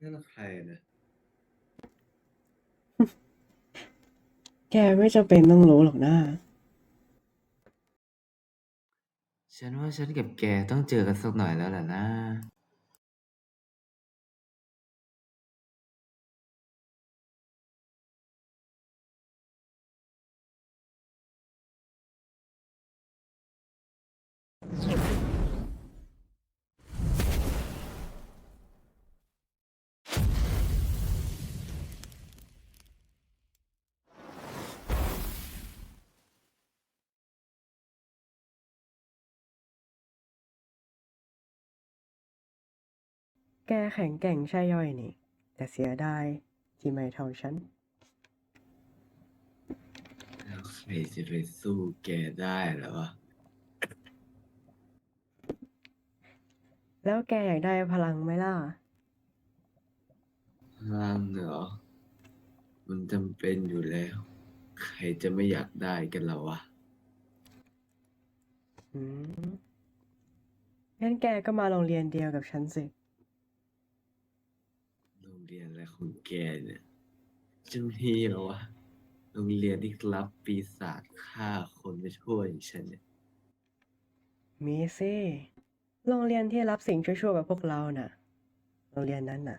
นั่นใครนะแกไม่จำเป็นต้องรู้หรอกนะฉันว่าฉันกับแกต้องเจอกันสักหน่อยแล้วล่ะนะ แกแข็งแกร่งใช่ย่อยนี่ แต่เสียดายที่ไม่เท่าฉัน แล้วใครจะไปสู้แกได้ล่ะวะ แล้วแกอยากได้พลังไหมล่ะ พลังเหรอ มันจำเป็นอยู่แล้ว ใครจะไม่อยากได้กันล่ะวะ อืมงั้นแกก็มาโรงเรียนเดียวกับฉันสิโรง เรียนอะไรของแกเนี่ยจะมีเหรอวะโรงเรียนที่รับปีศาจฆ่าคนไปทั่วอย่างฉันเนี่ยมีสิโรงเรียนที่รับสิ่งชั่วๆแบบพวกเราน่ะ โรงเรียนนั้นน่ะ